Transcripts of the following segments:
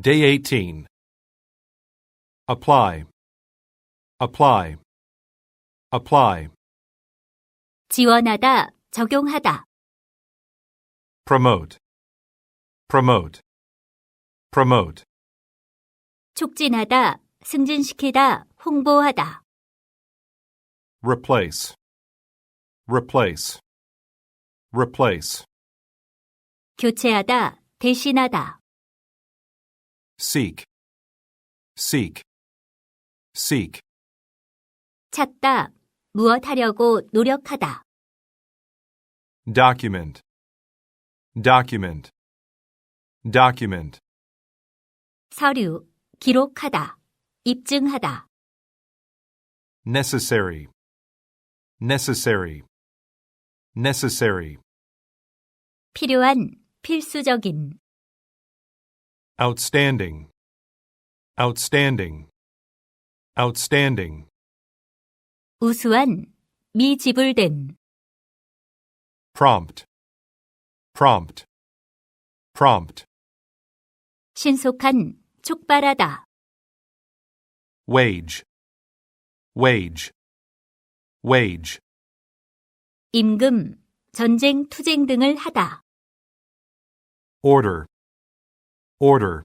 Day 18. Apply. Apply. Apply. 지원하다, 적용하다. Promote. Promote. Promote. 촉진하다, 승진시키다, 홍보하다. Replace. Replace. Replace. 교체하다, 대신하다. Seek. Seek. Seek. 찾다, 무엇 하려고 노력하다. Document. Document. Document. 서류, 기록하다, 입증하다. Necessary. Necessary. Necessary. 필요한, 필수적인. Outstanding. Outstanding. Outstanding. 우수한, 미지불된. Prompt. Prompt. Prompt. 신속한, 촉발하다. Wage. Wage. Wage. 임금, 전쟁, 투쟁 등을 하다. Order. Order.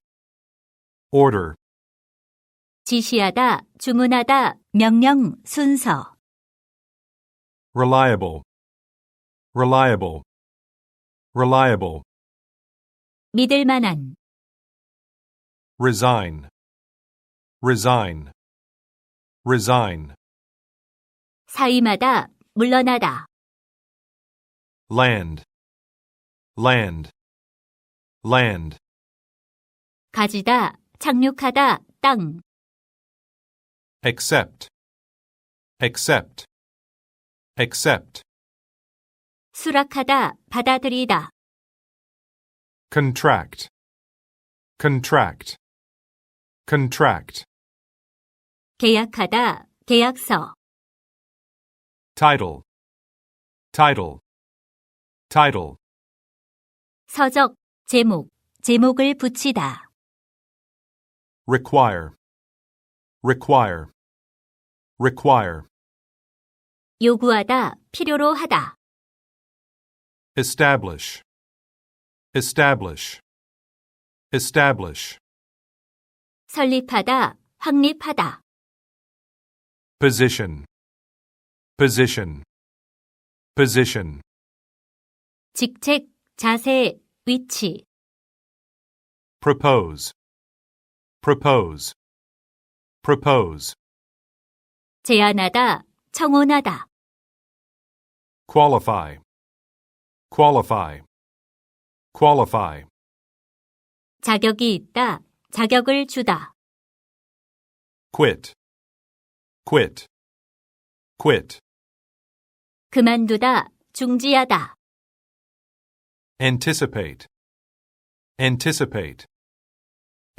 Order. 지시하다, 주문하다, 명령, 순서. Reliable. Reliable. Reliable. 믿을 만한, Resign. Resign. Resign. 사임하다, 물러나다. Land. Land. Land. 가지다, 착륙하다, 땅. Accept. Accept. Accept. 수락하다, 받아들이다. Contract. Contract. Contract. 계약하다, 계약서. Title. Title. Title. 서적, 제목, 제목을 붙이다. Require. Require. Require. 요구하다, 필요로 하다. Establish. Establish. Establish. 설립하다, 확립하다. Position. Position. Position. 직책, 자세, 위치. Propose. Propose. Propose. 제안하다, 청혼하다. Qualify. Qualify. Qualify. 자격이 있다, 자격을 주다. Quit. Quit. Quit. 그만두다, 중지하다. Anticipate. Anticipate.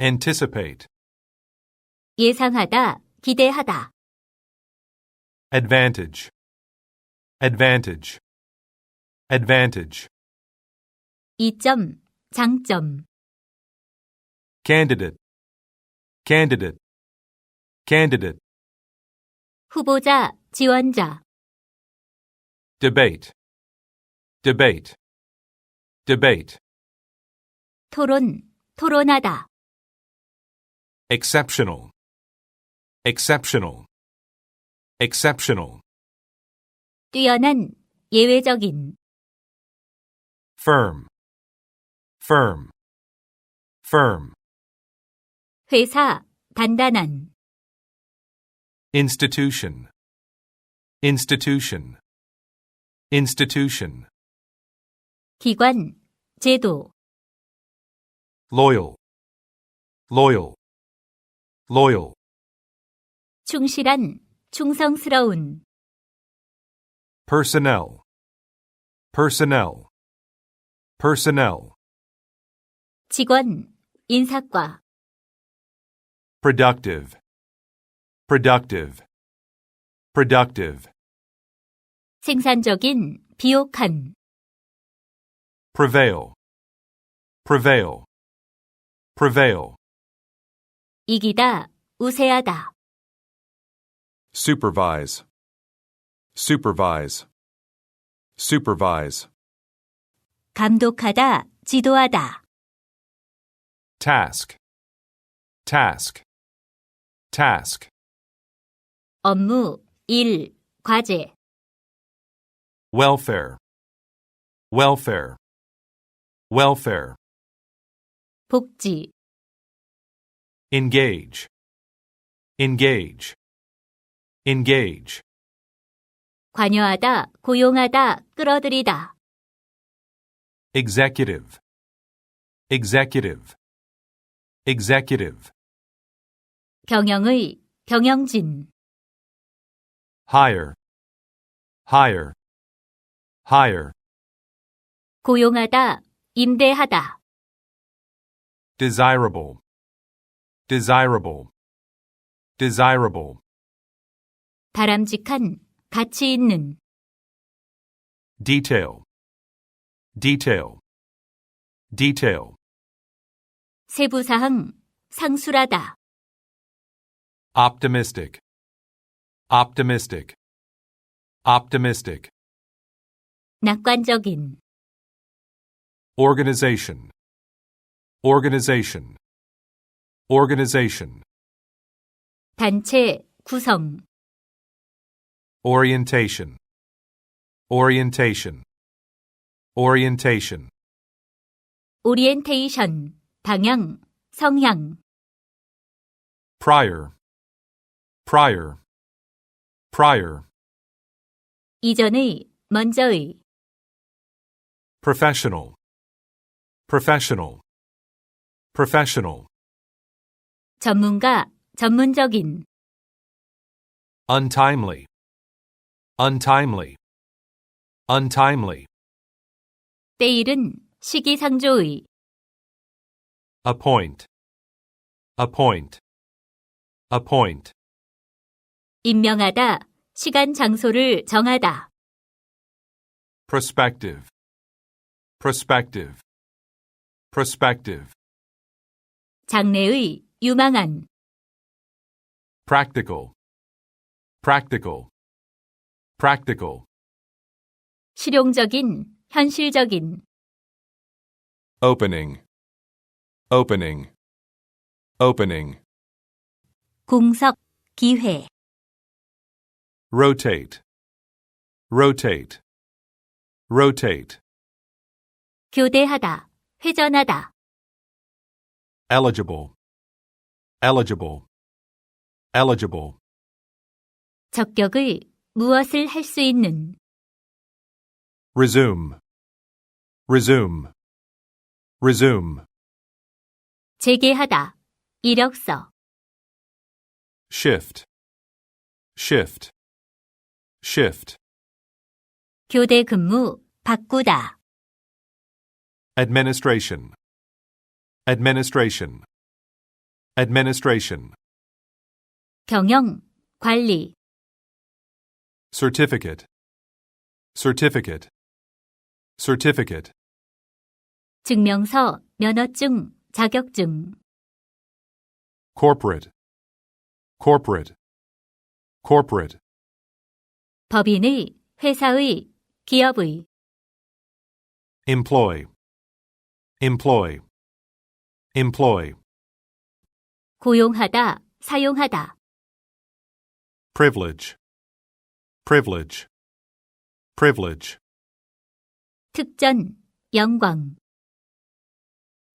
Anticipate. 예상하다, 기대하다. Advantage. Advantage. Advantage. 이점, 장점. Candidate. Candidate. Candidate. 후보자, 지원자. Debate. Debate. Debate. 토론, 토론하다. Exceptional. Exceptional. Exceptional. 뛰어난, 예외적인. Firm. Firm. Firm. 회사, 단단한. Institution. Institution. Institution. 기관, 제도. Loyal. Loyal. Loyal. 충실한, 충성스러운. Personnel. Personnel. Personnel. 직원, 인사과. Productive. Productive. Productive. 생산적인, 비옥한. Prevail. Prevail. Prevail. 이기다, 우세하다. supervise, supervise, supervise, 감독하다, 지도하다. task, task, task, 업무, 일, 과제. welfare, welfare, welfare, 복지, engage, engage, engage, 관여하다, 고용하다, 끌어들이다. executive, executive, executive, 경영의, 경영진. hire, hire, hire, 고용하다, 임대하다. desirable, desirable, desirable, 바람직한, 가치 있는. detail, detail, detail, 세부사항, 상술하다. optimistic, optimistic, optimistic, 낙관적인. organization, organization, organization, 단체, 구성. orientation, orientation, orientation, 오리엔테이션, 방향, 성향. prior, prior, prior, 이전의, 먼저의. professional, professional, professional, 전문가, 전문적인. untimely, untimely, untimely, 때일은, 시기상조의. appoint, appoint, appoint, 임명하다, 시간 장소를 정하다. prospective, prospective, prospective, 장래의, 유망한. practical, practical, practical, 실용적인, 현실적인. opening, opening, opening, 공석, 기회. rotate, rotate, rotate, 교대하다, 회전하다. eligible, eligible, eligible, 적격의, 무엇을 할 수 있는. resume, resume, resume, 재개하다, 이력서. shift, shift, shift, 교대 근무, 바꾸다. administration, administration, administration, 경영, 관리. certificate, certificate, certificate, 증명서, 면허증, 자격증. corporate, corporate, corporate, 법인의, 회사의, 기업의. employ, employ, employ, 고용하다, 사용하다. privilege, privilege, privilege, 특전, 영광.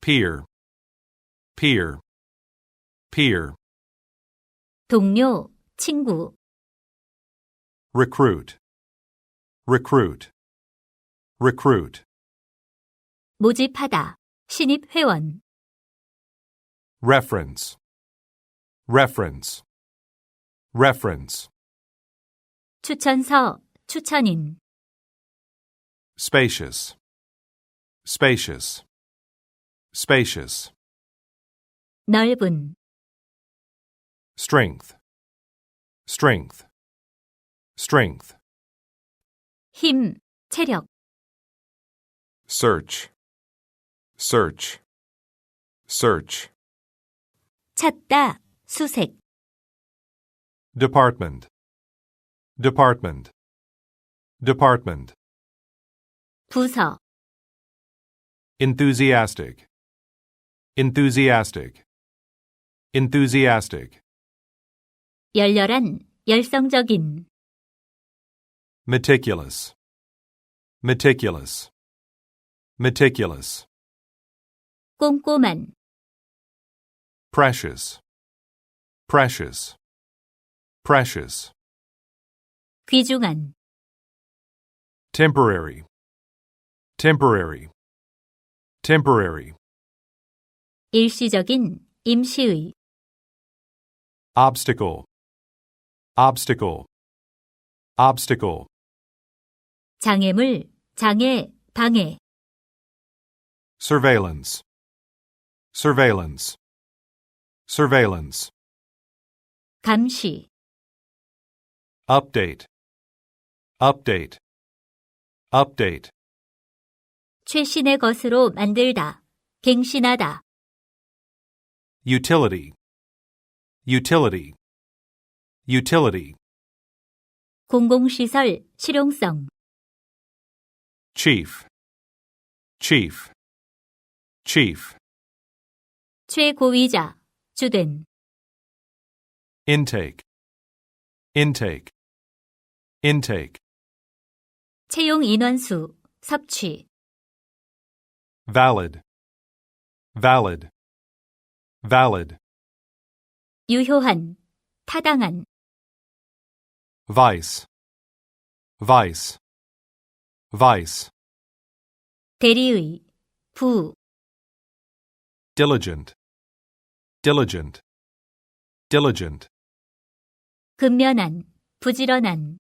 peer, peer, peer, 동료, 친구. recruit, recruit, recruit, 모집하다, 신입 회원. reference, reference, reference, 추천서, 추천인. spacious, spacious, spacious, 넓은. strength, strength, strength, 힘, 체력. search, search, search, 찾다, 수색, department, department, department, 부서, enthusiastic, enthusiastic, enthusiastic, 열렬한, 열성적인, meticulous, meticulous, meticulous, 꼼꼼한, precious, precious, precious, 귀중한, temporary, temporary, temporary, 일시적인, 임시의, obstacle, obstacle, obstacle, 장애물, 장애, 방해, surveillance, surveillance, surveillance, 감시, update, update, update, 최신의 것으로 만들다, 갱신하다, utility, utility, utility, 공공시설, 실용성, chief, chief, chief, 최고위자, 주된, intake, intake, intake, 채용 인원수, 섭취, valid, valid, valid, 유효한, 타당한, vice, vice, vice, 대리의, 부, diligent, diligent, diligent, 근면한, 부지런한,